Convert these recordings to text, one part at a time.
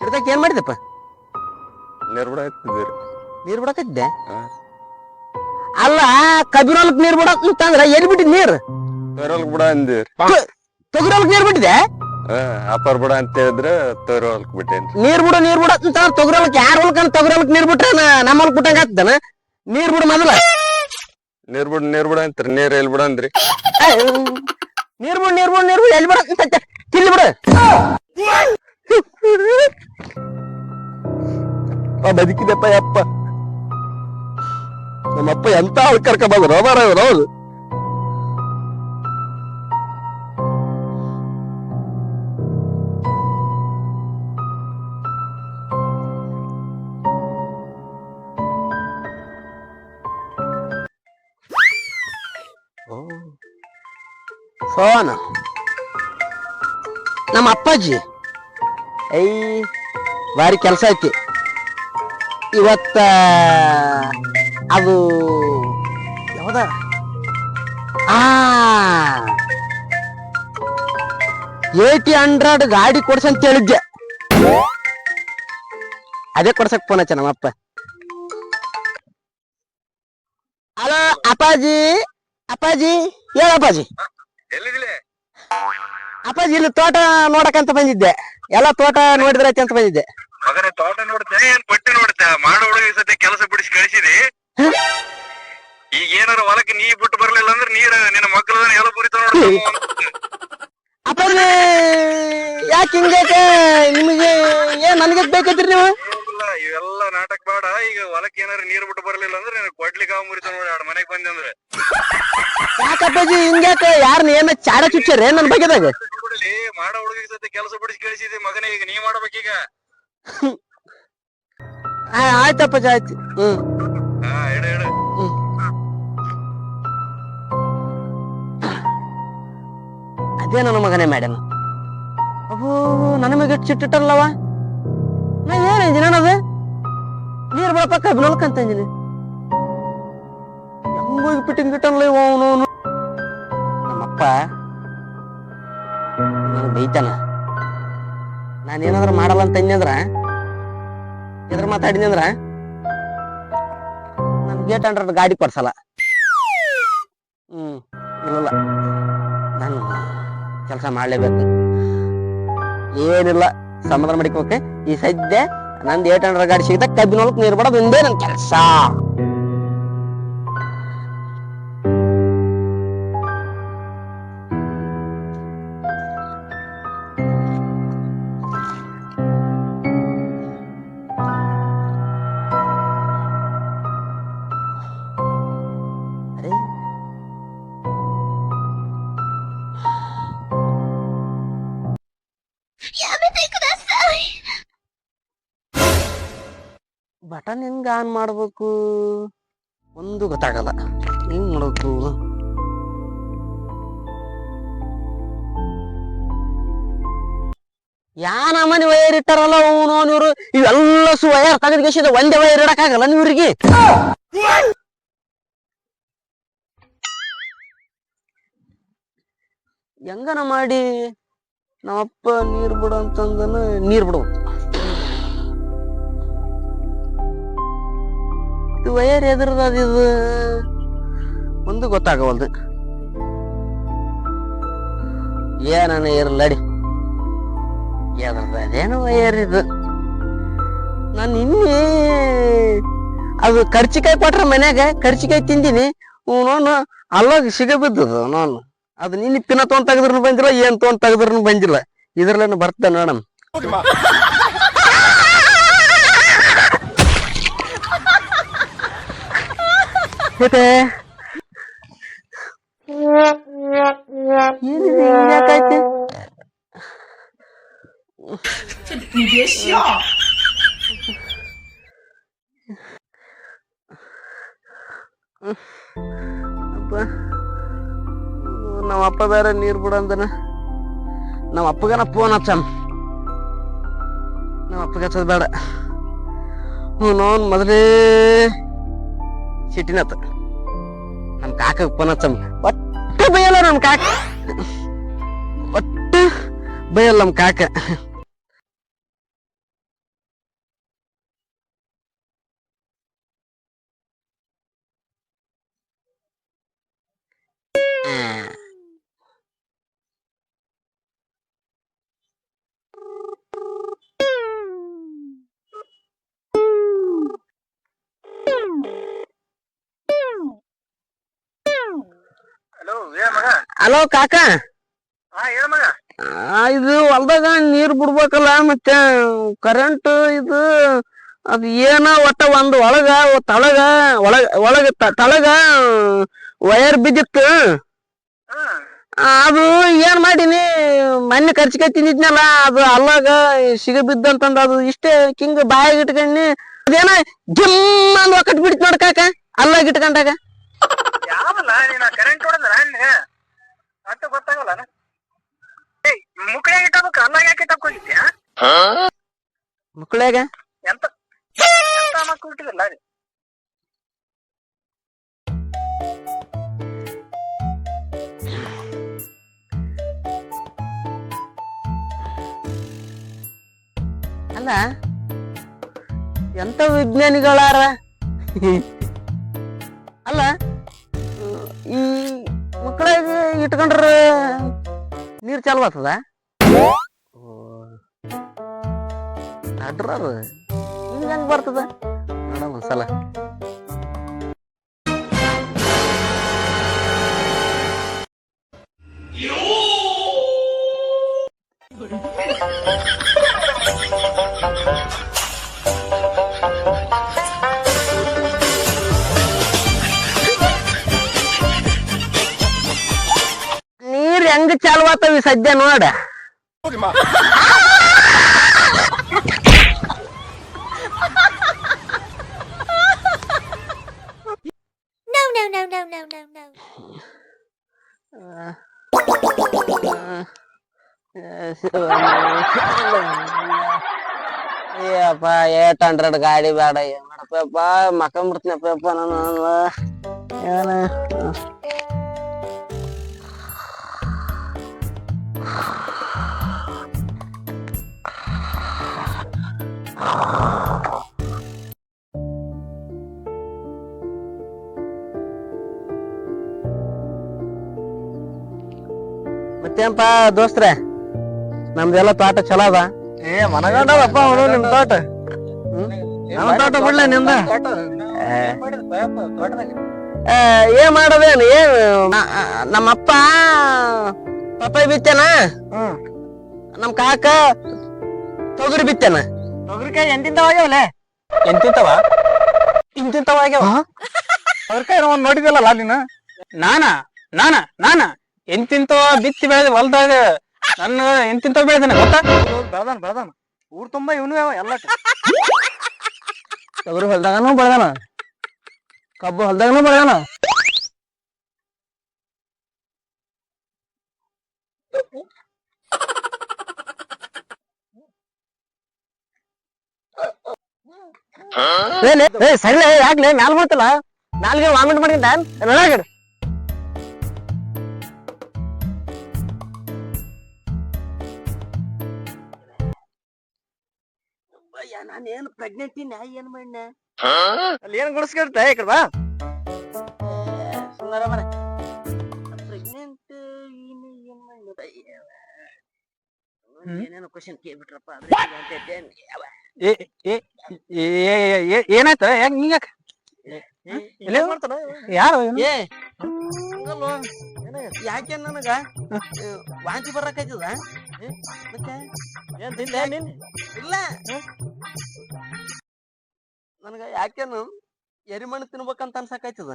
ಹಿಡ್ದಕ್ಕೆ ಏನ್ ಮಾಡಿದಪ್ಪ? ನೀರ್ ಬಿಡಾಕ್ತಿದ್ದೀರಿ ನೀರ್ ಬಿಡಕತ್ತಿದ್ದೆ. ಅಲ್ಲ ಕಬಿರೋಲಕ್ ನೀರ್ ಬಿಡಕ್ ಅಂತಂದ್ರ ಎಲ್ಲಿ ಬಿಟ್ಟಿದ್ ನೀರ್? ತೊರಲ್ ಬಿಡ ಅಂದಿರಿ. ತೊಗರೊಳಕ್ ನೀರ್ ಬಿಟ್ಟಿದೆ ಅಪ್ಪರ್ ಬಿಡ ಅಂತ ಹೇಳಿದ್ರೆ ತೊರಲ್ಕ್ ಬಿಟ್ಟೇನ್ರಿ. ನೀರ್ ಬಿಡು ನೀರ್ ಬಿಡ ಅಂತ ತೊಗರೊಳಕ್ ಯಾರ ಹೊಲ್ಕನ್ ತೊಗರೊಳಕ್ ನೀರ್ ಬಿಟ್ರೆ ನಮ್ಮ ಹೊಲ್ಕ್ ಬಿಟ್ಟಂಗ ಆಗ್ತದನ? ನೀರ್ ಬಿಡು ಮೊದಲ. ನೀರ್ ಬಿಡು ನೀರ್ ಬಿಡ ಅಂತ್ರಿ. ನೀರ್ ಎಲ್ ಬಿಡ ಅಂದ್ರಿ ನೀರ್ ಬಿಡು ನೀರ್ ಬಿಡು ನೀರ್ ಬಿಡು ಎಲ್ಲಿ ಬಿಡ. ತಿಲ್ಲಿ ಬಿಡು ಬದುಕಿದಪ್ಪ, ಯಪ್ಪ. ನಮ್ಮಪ್ಪ ಎಂತ ಆಳ್ ಕರ್ಕ ಬಂದ್ರು? ಮಾರ ಫೋನ್ ನಮ್ಮ ಅಪ್ಪಾಜಿ ಐ ಭಾರಿ ಕೆಲಸ ಐತಿ. ಇವತ್ತ, ಅದು, ಯಾವ್ದ? ಆ ಏಟಿ ಹಂಡ್ರೆಡ್ ಗಾಡಿ ಕೊಡ್ಸಂತ ಹೇಳಿದ್ದೆ. ಅದೇ ಕೊಡ್ಸಕ್ ಫೋನ್ ಹಚ್ಚ ನಮ್ಮಪ್ಪ. ಹಲೋ ಅಪ್ಪಾಜಿ ಅಪ್ಪಾಜಿ ಹೇಳ ಅಪ್ಪಾಜಿ ಎಲ್ಲಿದಿಲೆ ಅಪ್ಪಾಜಿ ಇಲ್ಲಿ ತೋಟ ನೋಡಕಂತ ಬಂದಿದ್ದೆ. ಎಲ್ಲ ತೋಟ ನೋಡಿದ್ರೆ ಅಂತ ಬಂದಿದ್ದೆ. ಮಗನೇ ತೋಟ ನೋಡ್ತೆ ಏನ್ ಪಟ್ಟಿ ನೋಡ್ತೆ? ಮಾಡೋ ಹುಡುಗ ಸತಿ ಕೆಲಸ ಬಿಡಿಸಿ ಕಳಿಸಿದಿ? ಈಗ ಏನಾರ ಹೊಲಕ್ಕೆ ನೀ ಬಿಟ್ಟು ಬರ್ಲಿಲ್ಲ ಅಂದ್ರೆ ನೀರ ನಿನ್ನ ಮಕ್ಕಳ ಎಲ್ಲ ಬುರಿತ ನೋಡ್ತ ಅಪ್ಪಾಜಿ ಯಾಕೆ ಹಿಂಗೈತೆ ನಿಮಗೆ ಏನ್ ನನಗೆ ಬೇಕೈತ್ರಿ ನೀವು? ಇವೆಲ್ಲ ನಾಟಕ ಬೇಡ. ಈಗ ಹೊಲಕ್ಕೆ ಏನಾರ ನೀರ್ ಬಿಟ್ಟು ಬರ್ಲಿಲ್ಲ ಅಂದ್ರೆ ನಿನಗೆ ಕೊಡ್ಲಿಕ್ಕೆ ಅವ ಮುರಿತ ನೋಡಿ ಎರಡು ಮನೆಗೆ ಬಂದೆ ಅಂದ್ರೆ. ಯಾಕಪ್ಪಾಜಿ ಹಿಂಗ್ಯಾಕೆ? ಯಾರನ್ನ ಏನ ಚಾಡ ಚುಚ್ಚರೆ ನನ್ನ ಬಗ್ಗೆದಾಗ? ಬಿಡಲಿ ಮಾಡೋ ಹುಡುಗ ಜೊತೆ ಕೆಲಸ ಬಿಡಿಸಿ ಕಳಿಸಿದಿ ಮಗನೇ ಈಗ ನೀ ಮಾಡ್ಬೇಕೀಗ. ಆ, ಆಯ್ತಪ್ಪಾಜಿ ಆಯ್ತು. ಹ್ಮ್. ಹಾ ಇಡ ಇಡ ಅದೇ ನನ್ನ ಮಗನೇ ಮೇಡಮ್ ಅಬ್ಬೋ ನನ್ನ ಮಗ ಚಿಟ್ಟಿಟ್ಟಲ್ಲವ ನಾ ಏನಿದ್ದೀನಿ ಅದ ನೀರ್ ಬಳಪ ಕಬ್ಬಿನೊಳಕಂತ ಅಂದಿನಿ ಹೆಂಗೋಗಿ ಪಿಟ್ಟಿಂಗ್ ಲೈ ಅವನು ನಮ್ಮಪ್ಪ, ನಾನು ಬೈತಾನ? ನಾನು ಏನಾದ್ರು ಮಾಡಲ್ಲ ಅಂತ ಅಂದ್ರ? ಎದ್ರ ಮಾತಾಡಿನಿ ಅಂದ್ರ? ನನ್ ಗೇಟ್ ಅಂಡ್ರ ಗಾಡಿ ಕೊಡ್ಸಲ್ಲ. ಹ್ಮ್ ಇಲ್ಲ ನಾನು ಕೆಲಸ ಮಾಡ್ಲೇಬೇಕು. ಏನಿಲ್ಲ. ಸಮಾಧಾನ ಮಾಡಿಕೋಕೆ ಈ ಸದ್ಯ ನಂದು ಏಟ್ ಹಂಡ್ರೆಡ್ ಗಾಡಿ ಸಿಗ್ತಾ ಕಬ್ಬಿನೊಳಕ್ ನೀರು ಬಿಡೋದು ಒಂದೇ ನನ್ನ ಕೆಲಸ. ಹೆಂಗ ಆನ್ ಮಾಡ್ಬೇಕು? ಒಂದು ಗೊತ್ತಾಗಲ್ಲ. ಹೆಂಗ್ ಮಾಡ್ಬೇಕು? ಯಾ ನಮ್ಮನೆ ವೈರ್ ಇಟ್ಟಾರಲ್ಲ ಅವನು ಇವರು? ಇವೆಲ್ಲ ಸು ವೈರ್ ತೆಗೆದ್ಗೆಸಿದ ಒಂದೇ ವೈರ್ ಇಡಕ್ಕಾಗಲ್ಲ ಇವ್ರಿಗೆ? ಹೆಂಗನ ಮಾಡಿ? ನಮ್ಮಪ್ಪ ನೀರ್ ಬಿಡು ಅಂತಂದನ ನೀರ್ ಬಿಡು ಇದು ವಯರ್ ಎದ್ರದ ಇದು ಒಂದು ಗೊತ್ತಾಗವಲ್ದು. ಏನನ ಇರ್ಲಡಿ. ಅದೇನು ವಯರ್ ಇದು. ನಾನು ಇನ್ನೇ ಅದು ಕರ್ಚಿಕಾಯಿ ಕೊಟ್ರ ಮನ್ಯಾಗ ಕರ್ಚಿಕಾಯಿ ತಿಂದಿನಿ. ನೋನು ಅಲ್ಲೋಗಿ ಸಿಗ ಬಿದ್ದದು ನಾನು ಅದು ನಿನ್ನ ಪಿನ ತೊಗೊಂಡ್ ತೆಗೆದ್ರು ಬಂದಿಲ್ಲ, ಏನ್ ತೊಗೊಂಡ್ ತೆಗೆದ್ರು ಬಂದಿಲ್ಲ. ಇದ್ರಲ್ಲೇನು ಬರ್ತ ಮೇಡಮ್ ಜೊತೆ ಏನಿದೆ ಯಾಕಾಯ್ತೆ ಅಪ್ಪ ನಮ್ಮ ಅಪ್ಪ ಬೇರೆ ನೀರು ಬಿಡಂದನ ನಮ್ಮ ಅಪ್ಪಗನ ಫೋನ್ ಹಚ್ಚನ್ ನಮ್ಮ ಅಪ್ಪಗೆ ಹಚ್ಚೋದು ಬೇಡ ಹ್ಞೂ ನೋನ್ ಮೊದಲೇ ಸಿಟ್ಟಿನತ್ತ. ನಮ್ ಕಾಕ ಫೋನ್ ಒಟ್ಟು ಬೈಯಲ್ಲ ನಮ್ ಕಾಕ. ಒಟ್ಟು ಬೈಯಲ್ಲ ನಮ್ ಕಾಕ. ಹಲೋ ಕಾಕ? ಇದು ಹೊಲ್ದಾಗ ನೀರ್ ಬಿಡ್ಬೇಕಲ್ಲ ಮತ್ತೆ ಕರೆಂಟ್ ಇದು ಅದು ಏನ ಒಟ್ಟ ಒಂದ್ ಒಳಗ ತಳಗ ಒಳಗ ಒಳಗ ತಳಗೆ ವಯರ್ ಬಿದ್ದಿತ್ತು. ಅದು ಏನ್ ಮಾಡೀನಿ ಮೊನ್ನೆ ಖರ್ಚಿಗೆ ತಿಂದಿದ್ನಲ್ಲ ಅದು ಅಲ್ಲಾಗ ಸಿಗ ಬಿದ್ದಂತಂದ ಅದು ಇಷ್ಟೇ ಕಿಂಗ್ ಬಾಯಾಗ ಇಟ್ಕೊಂಡಿ ಅದೇನ ಜಿಮ್ ಅಂದ್ ಒಕ್ಕಟ್ ಬಿಡ್ತ ನೋಡ್ಕಾಕ ಅಲ್ಲಾಗ ಇಟ್ಕೊಂಡಾಗ. ಯಾವಲ್ಲ ನೀನ ಕರೆಂಟ್ ಹೊಡೆದ್ರ ನಿನಗೆ ಅಂತ ಗೊತ್ತಾಗಲ್ಲ. ಏಯ್ ಮುಕ್ಕಳಿಯಾಗ ಇಟ್ಟಬೇಕು ಅಲ್ಲ ಯಾಕೆ ಇಟ್ಟಕ್ ಹೋಗಿದ್ಯಾ ಮಕ್ಕಳಾಗ ಎಂತ? ಎಂತ ಮಕ್ಕಳು ಇಟ್ಟಿರಲ್ಲ ರೀ ಅಲ್ಲ ಎಂತ ವಿಜ್ಞಾನಿಗಳಾರ? ನಡ್ರಾರು ಹಿಂಗ ಹೆಂಗ್ ಬರ್ತದ? ನೋಡೋಣ ಒಂದ್ಸಲ. ಸದ್ಯ ನೋಡ. No, no, no, no, no, no, no. Ayyappa eight hundred ಗಾಡಿ ಬೇಡ ಏನ್ ಮಾಡಪ್ಪ ಮಕ್ಕಂಬಿಡ್ತೀನಪ್ಪ ನಾನು. ಏನ? ಮತ್ತೇನಪ್ಪ ದೋಸ್ತ್ರೆ? ನಮ್ದೆಲ್ಲ ತೋಟ ಚಲೋ ಅದ. ಏ ಮನಗಂಡದಪ್ಪ ಅವನು ನಿಮ್ ತೋಟ. ನಮ್ಮ ತೋಟ ಬಿಡ್ಲ ನಿಂದ ಏ, ಏನ್ ಮಾಡೋದೇನು? ಏನು ನಮ್ಮಪ್ಪ ಪಪ್ಪಾಯಿ ಬಿತ್ತೇನ? ಹ್ಮ್. ನಮ್ ಕಾಕ ತೊಗರಿ ಬಿತ್ತೇನ? ತೊಗರಿಕಾಯಿ ಎಂತಿಂತವ ಆಗ್ಯಾವಲೆ? ಎಂತಿಂತವ? ಇಂತಿಂತವ ಆಗ್ಯಾವ. ತೊಗರಿಕಾಯಿ ಒಂದ್ ನೋಡಿದಲ್ಲ ನೀನು? ನಾನ? ನಾನ? ನಾನ? ಎಂತಿಂತ ಬಿತ್ತಿ ಬೆಳೆದ ಹೊಲ್ದಾಗ ನನ್ನ ಎಂತಿಂತ ಬೆಳೆದನ ಗೊತ್ತಾ? ಬೆಳ್ದಾನ ಬೆಳೆದಾನ. ಊರ್ ತುಂಬಾ ಇವನು ಎಲ್ಲ ತೊಗರಿ ಹೊಲ್ದಾಗನು ಬೆಳೆದಾನ. ಕಬ್ಬು ಹೊಲ್ದಾಗನು ಬೆಳೆದಾನ. ಏ ಸರಿಲೇ ಯಾಕ್ಲೆ ಮ್ಯಾಲ್ ಬೀಳ್ತಲ್ಲ? ನಾಲ್ಗೆ ವಾಮಿಟ್ ಮಾಡಿದ್ದ ನಡಾಗಡ್ ನಾನೇನು ಪ್ರೆಗ್ನೆಂಟ್ ಇನ್ನ ಏನ್ ಮಾಡ್ನ? ಅಲ್ಲಿ ಏನ್ ಗುಡಿಸ್ಕೊಡ್ತಾ? ಈ ಕಡೆ ಬಾ. ಸುಂದರ ಮರ ಏನೇನೋ ಕ್ವಶನ್ ಕೇಳ್ಬಿಟ್ರಪ್ಪ ಏನಾಯ್ತ? ಯಾಕ ಹಿಂಗ್ಯಾಕ ಎಲ್ಲಿ? ಯಾರು? ಯಾಕೆ ನನಗ? ವಾಂತಿ ಬರಕೈತದ ಏ, ಮತ್ತೆ? ಏನ್ ತಿಂದೆ? ನೀನ್ ಇಲ್ಲ. ನನಗ ಯಾಕೇನು? ಎರಿಮಣ್ಣು ತಿನ್ಬೇಕಂತ ಅನ್ಸಕೈತದ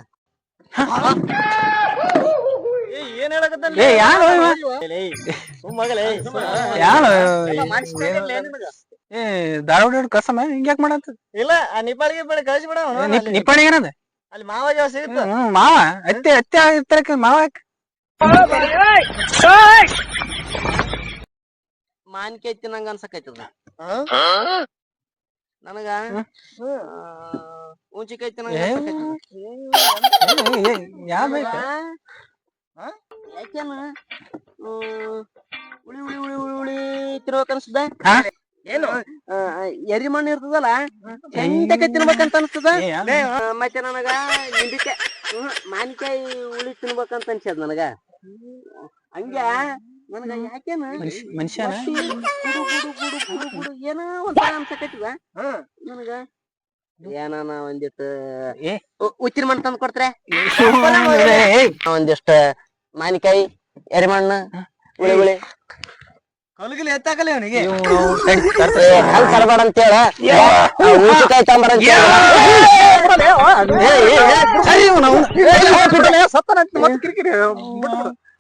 ಏನ್ ಹೇಳಕತ್ತಾನ ಏ ಯಾರು? ಸುಮ್ಮಗಲೇ ಯಾರು? ಏ ಧಾರವಾಡ ಕಸಮ ಹಿಂಗ್ಯಾಕ್ ಮಾಡತ್ತ ಇಲ್ಲ ಆ ನಿಪಾಳಿಗೆ ಬೆಳೆ ಕಳಿಸಿ ಬಿಡ ನಿಪಾಣಿ ಏನದ? ಅಲ್ಲಿ ಮಾವ ಜಾವ ಸಿಗುತ್ತ? ಹ್ಮ್, ಮಾವ. ಅತ್ತೆ ಅತ್ತೆ ಇರ್ತಾರಕ್ಕೆ ಮಾವ? ಮಾನ್ಕೆ ತಿನ್ನಂಗ ಅನ್ಸಕೈತದ ನನಗ ಉಂಚಿಕಾಯಿ ಏ, ಯಾವ ಬೇಕು? ಯಾಕೇನ ಉಳಿ ಉಳಿ ಉಳಿ ಉಳಿ ಉಳಿ ಅನ್ಸದ? ಏನು? ಎರಿ ಮಣ್ಣು ಇರ್ತದಲ್ಲ? ಎಂಟಕ್ಕೆ ತಿನ್ಬೇಕಂತ ಅನ್ಸ್ತದ ಮತ್ತೆ ನನಗ ನಿಂಬಿಕೆ ಮಾನಿಕಾಯಿ ಮಾವಿನಕಾಯಿ ಉಳಿ ತಿನ್ಬೇಕಂತ ಅನ್ಸ್ಯದ ನನಗ. ಹಂಗ ನನಗ ಯಾಕೇನ? ಮನುಷ್ಯ ಗುಡು ಗುಡು ಗುಡು ಗುಡು ಗುಡು ಏನೋ ಒಂಥರ ಅನ್ಸಕತ್ತಿದ ನನಗ ಏನಾನ ಒಂದಿಟ್ಟು ಉಚ್ಚಿನ ಮಣ್ಣು ತಂದು ಕೊಡ್ತಾರೆ? ಒಂದಿಷ್ಟ ಮಾವಿನಕಾಯಿ ಎರಿಮಣ್ಣು ಉಳಿ ಕಲ್ಗಿಲಿ ಎತ್ತಾಕಲ್ಲ ಅವನಿಗೆ ಹಂಗ್ ತರಬೇಡ ತಂಬರ ಅಂತ ಹೇಳ. ಅವ್ನು.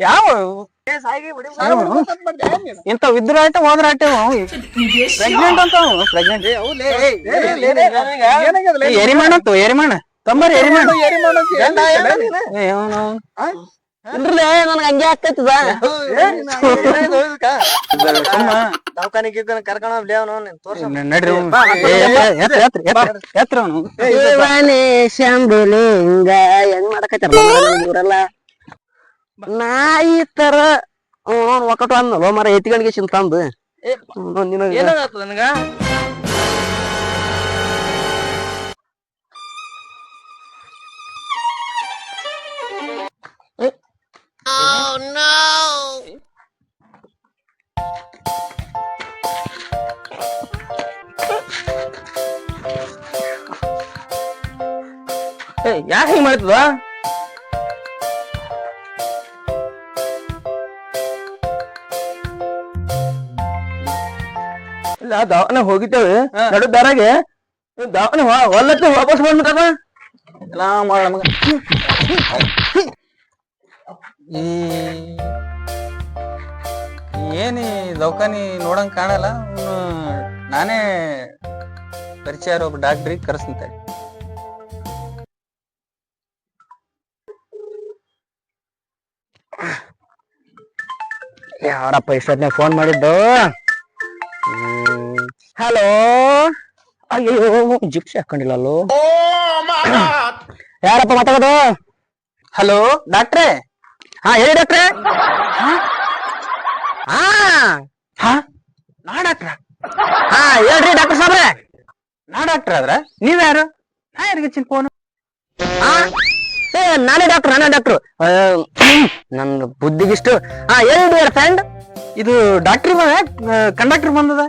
ಯಾವ ಇಂತ ಆಟ ಹೋದ್ರ ಆಟ ಪ್ರೆಗ್ನೆಂಟ್ ಅಂತ ಪ್ರೆಗ್ನೆಂಟ್ ಎರಿಮಣ್ಣ ಅಂತ ಎರಿಮಣ್ಣ ತಂಬರಿ ಎರಿಮಣ್ಣ. ಇಲ್ರಲೇ ನನಗ ಹಂಗೆ ಆಗ್ತೈತದ ದವಾಖಾನಿಗೆ ಕರ್ಕೊಂಡ್ ತೋರ್ಸ. ಶಂಭುಲಿಂಗ ಹೆಂಗ್. ಮಾಡಕತ್ತಾರ ನಾಯಿ ತರ ಅವ್ನು ಒಕ್ಕಟ ಅನ್ನಲ್ಲ ಮರ ಎತ್ಕೊಂಡಿಗೆ ತಂದು. ನಿನಗ? ಮಾಡ್ತದ? ಇಲ್ಲ ದವಾಖಾನೆ ಹೋಗಿದ್ದೇವೆ. ನಡು ದಾರಾಗೆ. ದವಾಖಾನೆ ಹೊಲ್ಲತ್ತೆ ವಾಪಸ್ ಬಂದ್ಬಿಟ್ಟದ ಎಲ್ಲ ಮಾಡ ಮಗ ಈ ಏನಿ ದವಾಖಾನಿ ನೋಡಂಗ್ ಕಾಣಲ್ಲ. ನಾನೇ ಪರಿಚಯ ಇರೋ ಒಬ್ಬ ಡಾಕ್ಟ್ರಿಗೆ ಕರೆಸ್ತಂತೆ ಯಾರಪ್ಪ ಇಷ್ಟೊತ್ನಾಗ ಫೋನ್ ಮಾಡಿದ್ದು? ಹಲೋ ಅಯ್ಯೋ ಜಿಪ್ಸಿ ಹಾಕೊಂಡಿಲ್ಲ ಅಲ್ಲೋ ಯಾರಪ್ಪ ಮಾತಾಡೋದು? ಹಲೋ ಡಾಕ್ಟ್ರೆ ಹಾ ಹೇಳಿ ಡಾಕ್ಟ್ರೆ ಹಾ? ಹಾ? ನಾ ಡಾಕ್ಟ್ರ ಹಾ ಹೇಳ್ರಿ ಡಾಕ್ಟರ್ ಸಾಬ್ರೆ. ನಾ ಡಾಕ್ಟ್ರ್ ಆದ್ರ? ನೀವ್ಯಾರು? ನಾ ಯಾರಿಗೆ ಚಿನ್ ಫೋನ್ ಹಾ? ನಾನೇ ಡಾಕ್ಟರ್ ನಾನೇ ಡಾಕ್ಟರ್ ನನ್ನ ಬುದ್ಧಿಗಿಷ್ಟು. ಹಾ ಹೇಳಿ ಫ್ರೆಂಡ್ ಇದು ಡಾಕ್ಟ್ರಿ ಕಂಡಕ್ಟರ್ ಬಂದದ?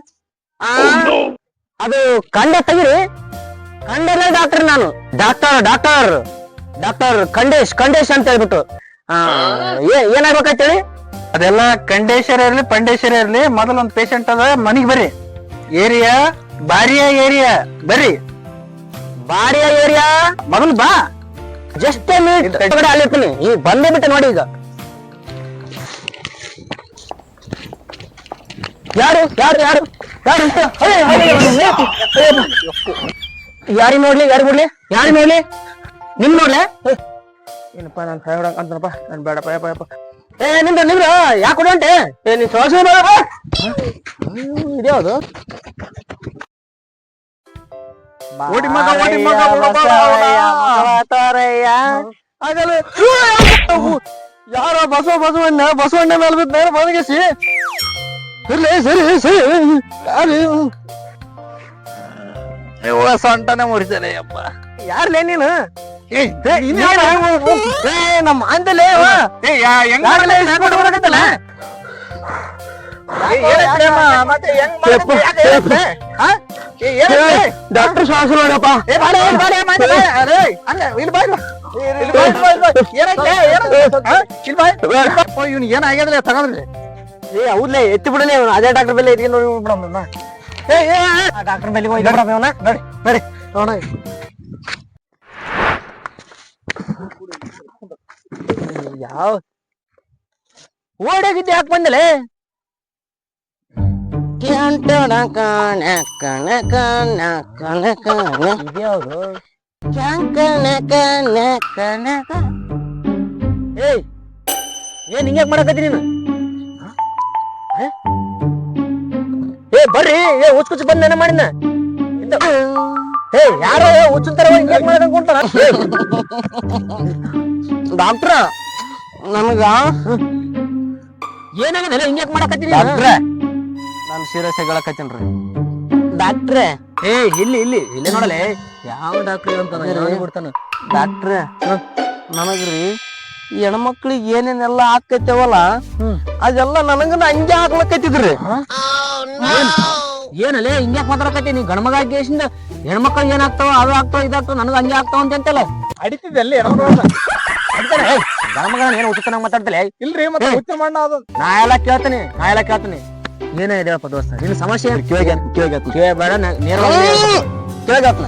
ಅದು ಕಂಡ ತೆಗಿರಿ. ಕಂಡನೇ ಡಾಕ್ಟರ್ ನಾನು. Doctor doctor doctor Khandesh Khandesh ಅಂತ ಹೇಳ್ಬಿಟ್ಟು. ಆ, ಏ- ಏನಾಗ್ಬೇಕಂತ ಹೇಳಿ? ಅದೆಲ್ಲ ಖಂಡೇಶ್ವರ ಇರ್ಲಿ ಪಂಡೇಶ್ವರ ಇರ್ಲಿ. ಮೊದಲೊಂದು ಒಂದ್ ಪೇಷಂಟ್ ಅದ ಮನಿಗ್ ಬರ್ರಿ. ಏರಿಯಾ ಬಾರಿಯ ಏರಿಯಾ ಬರ್ರಿ. ಬಾರಿಯ ಏರಿಯಾ? ಮೊದಲು ಬಾ. ಜಸ್ಟ್ ಮಿನಿಟ್ ಅಲ್ಲಿರ್ತೀನಿ ಈಗ ಬಂದೇ ಬಿಟ್ಟೆ ನೋಡಿ ಈಗ. ಯಾರು? ಯಾರು? ಯಾರು? ಯಾರು. ಯಾರಿ ನೋಡ್ಲಿ? ಯಾರು ಬಿಡ್ಲಿ ಯಾರು ನೋಡ್ಲಿ? ನಿಮ್ ನೋಡ್ಲೆ? ಏನಪ್ಪ ನಾನು ಸಾಯೋಡಂಗ್ ಅಂತನಪ್ಪ ನಾನು ಬೇಡಪ್ಪ ಯಪ್ಪ ಯಪ್ಪ. ಏ ನಿಂದ್ರ ನಿಂದ್ರ ಯಾಕೆ ಕೊಡಂಟೆ ಏ ನೀನ್ ಸೋಸ ಇದ್ಯಾವುದು ಓಡಿ ಮಗ, ಓಡಿ ಮಗ, ಬಿಡಪ್ಪ, ತಾರಯ್ಯ ಆಗಲ್ಲ ಯಾರ ಬಸವ ಬಸವಣ್ಣ ಬಸವಣ್ಣ ಮೇಲೆ ಬಿದ್ದ ನೇರ ಬದಗಿಸಿ ಇರ್ಲಿ ಸರಿ ಸರಿ ಯಾರು ಇವ ಸೊಂಟನೆ ಮುರಿತಾನೆ ಯಪ್ಪ ಯಾರ್ಲೇ ನೀನು ಏ, ನೀನ್ ಯಾರು? ಏ ನಮ್ಮ ಅಂತಲೇ ಏ, ಯಾ- ಹೆಂಗ್ ಡಾಕ್ಟರ್ ಶ್ವಾಸ ನೋಡಪ್ಪ ಇವ್ನ್ ಏನಾಗ್ಯದ್ರಿ ತಗೊಂಡ್ರಿ. ಏ ಹೌದ್ಲೇ ಎತ್ತಿ ಬಿಡಲೇ ಇವನು. ಅದೇ ಡಾಕ್ಟರ್ ಬೆಲೆ ಇಟ್ಕೊಂಡು ನೋಡಿ ಬಿಡಮ್ಮ ಏ ಏ ಡಾಕ್ಟರ್ ಬೆಲೆ ಹೋಗಿ ಬಿಡಮ್ಮ ಇವನ. ನೋಡಿ ನೋಡಿ ನೋಡ ಯಾವ ಓಡೋಗಿದ್ದೆ ಯಾಕೆ ಬಂದಲೆ? ಕ್ಯಾಂಟಣ ಕಣ ಕಣ ಕಣ ಕಣ ಕಣ. ಇದ್ಯಾವುದು? ಕ್ಯಾಂಕಣ ಕಣ ಕಣ ಕಣ ಏಯ್! ಏನ್ ಹಿಂಗ್ಯಾಕ್ ಮಾಡಕತ್ತಿ ನೀನು? ಏ ಬರ್ರಿ! ಏ ಹುಚ್ಚು ಹುಚ್ಚು ಬಂದ ಮಾಡಿನ ಏ ಯಾರೋ ಹುಚ್ಚಿನ ತರ ಹಿಂಗ್ ಮಾಡಕ್ ಅನ್ಕೊಂತಾರ ಡಾಕ್ಟ್ರ ನಮಗ ಏನಾಗದ ಹಿಂಗ್ಯಾಕ್ ಮಾಡಕತ್ತೀನಿ ಡಾಕ್ಟ್ರೆ ನಾನು ಸೀರಿಯಸ್ ಆಗಿ ಡಾಕ್ಟ್ರೆ ಏ? ಇಲ್ಲಿ ಇಲ್ಲಿ ಇಲ್ಲಿ ನೋಡಲೆ. ಯಾವ ಡಾಕ್ಟ್ರಿ ಅಂತ ಬಿಡ್ತಾನ? ಡಾಕ್ಟ್ರೆ ನನಗ್ರಿ ಈ ಹೆಣ್ಮಕ್ಳಿಗೆ ಏನೇನೆಲ್ಲ ಆಕೈತೇವಲ್ಲ ಅದೆಲ್ಲ ನನಗನ ಹಂಗೆ ಹಾಕ್ಲಕತ್ತಿದ್ರಿ. ಏನಲ್ಲೇ ಹಿಂಗ್ಯಾಕ್ ಮಾತಾಡಕತ್ತಿ? ನೀ ಗಣಮಗ ಕೇಸಿಂದ ಹೆಣ್ಮಕ್ಳಿಗೆ ಏನಾಗ್ತಾವ ಅದು ಆಗ್ತಾವ ಇದಾಗ್ತಾವ ನನಗ ಹಂಗೆ ಆಗ್ತಾವ ಅಂತ ಅಂತಲ್ಲ ಅಡಿತಿದ್ದಲ್ಲಿ ಗಣಮಗ ಏನು ಉಚಿತ ಮಾತಾಡ್ತಲೆ ಇಲ್ರಿ ಮತ್ತೆ ಉಚಿತ ಮಣ್ಣ ಅದು. ನಾ ಎಲ್ಲ ಕೇಳ್ತೀನಿ ನಾ ಎಲ್ಲ ಕೇಳ್ತೀನಿ. ಏನೇ ಇದೆ ಹೇಳಪ್ಪ ದೋಸ್ತ? ನಿನ್ನ ಸಮಸ್ಯೆ ಕೇಳಿ ಕೇಳಿ ಬೇಡ ನೇರವಾಗಿ ಕೇಳಗತ್ನ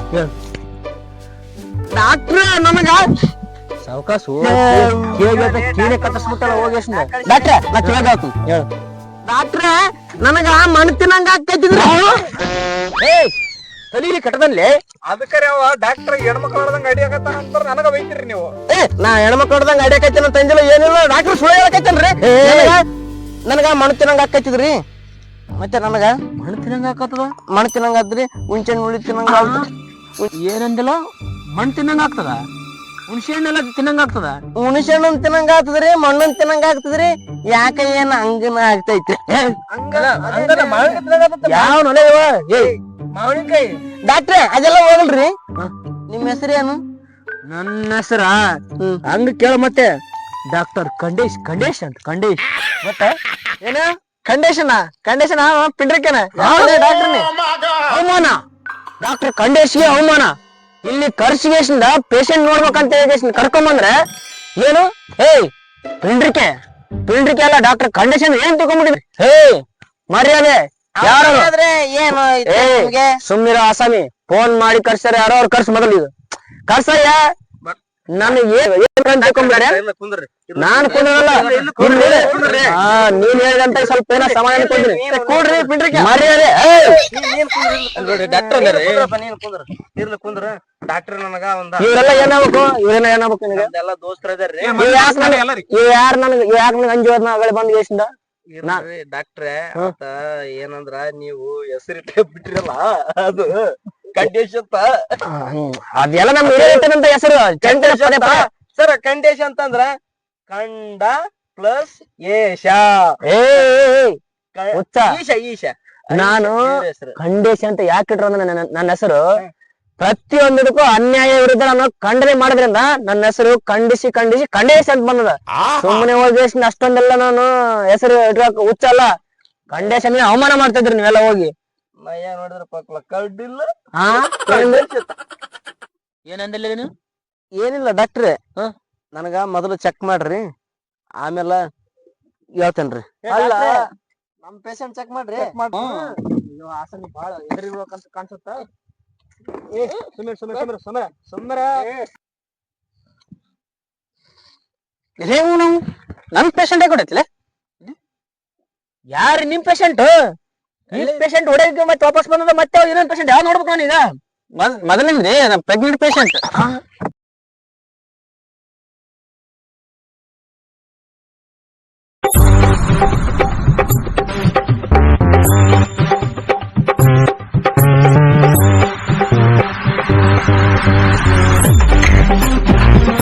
ಡಾಕ್ಟ್ರ ನಮಗ ಸಾವಕಾಸು. ಕೇಳಿ ಕೀನೆ ಕತ್ತರಿಸ್ಬಿಟ್ಟಲ್ಲ ಹೋಗಿ ಎಷ್ಟು ಡಾಕ್ಟ್ರ. ನಾ ಕೇಳಗತ್ನ ಹೇಳು ಡಾಕ್ಟ್ರ ನನಗ ಮಣ್ ತಿನ್ನಂಗ ಆಕೈತಿದ್ರಿ ಏಯ್ ತಲೀಲಿ ಕಟ್ಟದಲ್ಲಿ? ಅದಕ್ಕರೆ ಅವ ಡಾಕ್ಟರ್ ಹೆಣ್ಮಕ್ಳು ಹೊಡೆದಂಗ ಆಗತ್ತ ಅಂತಾರ ನನಗ ಬೈತಿರಿ ನೀವು. ಏ ನಾ ಹೆಣ್ಮಕ್ಳು ಅಡಿ ಆಕೈತಿ ತಂದಿಲ್ಲ ಏನಿಲ್ಲ ಡಾಕ್ಟರ್ ಸುಳ್ಳು ಹೇಳಕೈತೇನ್ರಿ ನನಗ ನನಗ ಮಣ್ ತಿನ್ನಂಗ ಆಕೈತಿದ್ರಿ ಮತ್ತೆ ನನಗ? ಮಣ್ಣು ತಿನ್ನಂಗ ಹಾಕತ್ತದ ಮಣ್ಣು ತಿನ್ನಂಗ ಆದ್ರಿ ಹುಂಚೆ ಉಳಿ ತಿನ್ನಂಗ ಏನಂದಿಲ್ಲ? ಮಣ್ಣು ತಿನ್ನಂಗ ಆಗ್ತದ ಹುಣಸೆ ಹಣ್ಣೆಲ್ಲ ತಿನ್ನಂಗ ಆಗ್ತದ ಹುಣಸೆ ಹಣ್ಣು ತಿನ್ನಂಗ ಆಗ್ತದ್ರಿ ಮಣ್ಣನ್ ತಿನ್ನಂಗ ಆಗ್ತದ್ರಿ ಯಾಕ ಏನ್ ಹಂಗನ ಆಗ್ತೈತಿ ಯಾವ ನೊಲೆ ಮಾವಿನಕಾಯಿ ಡಾಕ್ಟ್ರೆ ಅದೆಲ್ಲ ಹೋಗಲ್ರಿ? ನಿಮ್ ಹೆಸರೇನು ನನ್ನ ಹೆಸರ? ಹಂಗ ಕೇಳ ಮತ್ತೆ. ಡಾಕ್ಟರ್ ಖಂಡೇಶ್ ಖಂಡೇಶ್ ಅಂತ ಖಂಡೇಶ್. ಮತ್ತೆ? ಏನ? ಕಂಡೀಷನ್ ಕಂಡೀಷನ್ ಪಿಂಡ್ರಿಕೆನ. ಅವಮಾನ. ಡಾಕ್ಟರ್ ಖಂಡೇಶ್ಗೆ ಅವಮಾನ. ಇಲ್ಲಿ ಕರ್ಸಿಗೇಶಿಂದ ಪೇಷಂಟ್ ನೋಡ್ಬೇಕಂತ ಹೇಳಿ ಕರ್ಕೊಂಬಂದ್ರೆ ಏನು? ಏಯ್ ಪಿಂಡ್ರಿಕೆ. ಪಿಂಡ್ರಿಕೆ ಅಲ್ಲ ಡಾಕ್ಟರ್ ಖಂಡೇಶನ್ ಏನ್ ತಗೊಂಡ್ಬಿಟ್ಟಿದ್ರಿ ಹೇ ಮರ್ಯಾದೆ. ಯಾರು? ಸುಮ್ಮಿರ ಆಸಾಮಿ. ಫೋನ್ ಮಾಡಿ ಕರ್ಸ್ಯಾರ ಯಾರೋ ಅವ್ರು ಕರ್ಸ್ ಮೊದಲು ಇದು. ಕರ್ಸಯ್ಯ ನನಗೆ ಏನ್ ಕುಂದ್ರಿ. ನಾನ್ ಕುಂದ್ರಲ್ಲ ನೀನ್ ಹೇಳ್ದಂತ ಸ್ವಲ್ಪ ಏನೋ ಸಮಾಧಾನ ಕೊಡ್ರಿ ಕೂಡ್ರಿ ಬಿಡ್ರಿ ಮರ್ಯಾದೆ ಡಾಕ್ಟರ್ ನೀನ್ ಕುಂದ್ರ. ಇರ್ಲಿ ಕುಂದ್ರ. ಡಾಕ್ಟರ್ ನನಗ ಒಂದ ಇವ್ರೆಲ್ಲ ಏನಾಗ್ಬೇಕು ಇವ್ರೆಲ್ಲ ಏನಾಗ್ಬೇಕು ನಿನಗೆ? ಎಲ್ಲ ದೋಸ್ತರ ಇದಾರ್ರಿ ಇವ್ ಯಾಕ್ ನನಗೆ ಇವ್ ಯಾರ್ ನನಗೆ ಇವ್ ಯಾಕ್ ನನಗೆ ಅಂಜೋದ್ನ ಆಗಲೇ ಬಂದ್ ಡಾಕ್ಟ್ರೆ ಆತ ಏನಂದ್ರ ನೀವು ಹೆಸರಿಟ್ಟೆ ಬಿಟ್ಟಿರಲ್ಲ ಅದು ಕಂಡೇಶ್ ಅಂತ ಅದೆಲ್ಲ ನಮ್ ಇರ್ತದಂತ ಹೆಸರು. ಸರ್ ಕಂಡೇಶ್ ಅಂತಂದ್ರ ಕಂಡ ಪ್ಲಸ್ ಏಷ ಕ- ಈಶ ಈಶ. ನಾನು ಖಂಡೇಶ ಅಂತ ಯಾಕೆ ಇಟ್ರು ಅಂದ್ರೆ ನನ್ನ ಹೆಸರು? ಪ್ರತಿಯೊಂದಕ್ಕೂ ಅನ್ಯಾಯ ವಿರುದ್ಧ ನಾನು ಖಂಡನೆ ಮಾಡಿದ್ರಿಂದ ನನ್ನ ಹೆಸರು ಖಂಡಿಸಿ ಖಂಡಿಸಿ ಖಂಡೇಶ್ ಅಂತ ಬಂದದ. ಸುಮ್ಮನೆ ಹೋಗಿ ಅಷ್ಟೊಂದೆಲ್ಲ ನಾನು ಹೆಸರು ಇಟ್ರಾಕ ಹುಚ್ಚಲ್ಲ ಖಂಡೇಶ್ ಅಂದ್ರೆ ಅವಮಾನ ಮಾಡ್ತಾ ಇದ್ರಿ ನೀವೆಲ್ಲ ಹೋಗಿ. ನೋಡಿದ್ರ ಕಡ್ಡಿಲ್ಲ ಏನಂದಿಲ್ಲ ನೀನು? ಏನಿಲ್ಲ ಡಾಕ್ಟ್ರೆ. ನನಗ ಮೊದಲು ಚೆಕ್ ಮಾಡ್ರಿ. ಆಮೇಲೆ ಹೇಳ್ತೇನ್ರಿ. ಅಲ್ಲ. ನಮ್ ಪೇಷಂಟ್ ಚೆಕ್ ಮಾಡ್ರಿ. ಅಯ್ಯೋ ಆಸನಿ ಬಾಳ ಎದರಿ ಬೀಳ್ಬೇಕಂತ ಕಾಣಿಸುತ್ತ. ಏ ಸುಮ್ನೆ ಸುಮ್ನೆ ಸುಮ್ನೆ ಸುಮ್ನೆ ಸುಮ್ನೆ ನಾವು. ನಮ್ ಪೇಷಂಟ್ ಕೊಡೈತಿಲ್ಲ ಯಾರು ನಿಮ್ ಪೇಷಂಟ್ ನಿಮ್ ಪೇಷಂಟ್ ಹೊಡೆಯಕ್ಕೆ ಮತ್ತೆ ವಾಪಸ್ ಬಂದದ ಮತ್ತೆ ಇನ್ನೊಂದ್ ಪೇಷಂಟ್ ಯಾವ ನೋಡ್ಬೇಕು ನಾನೀಗ? ಮೊದಲಿಂದ ಪ್ರೆಗ್ನೆಂಟ್ ಪೇಷಂಟ್ Thank you.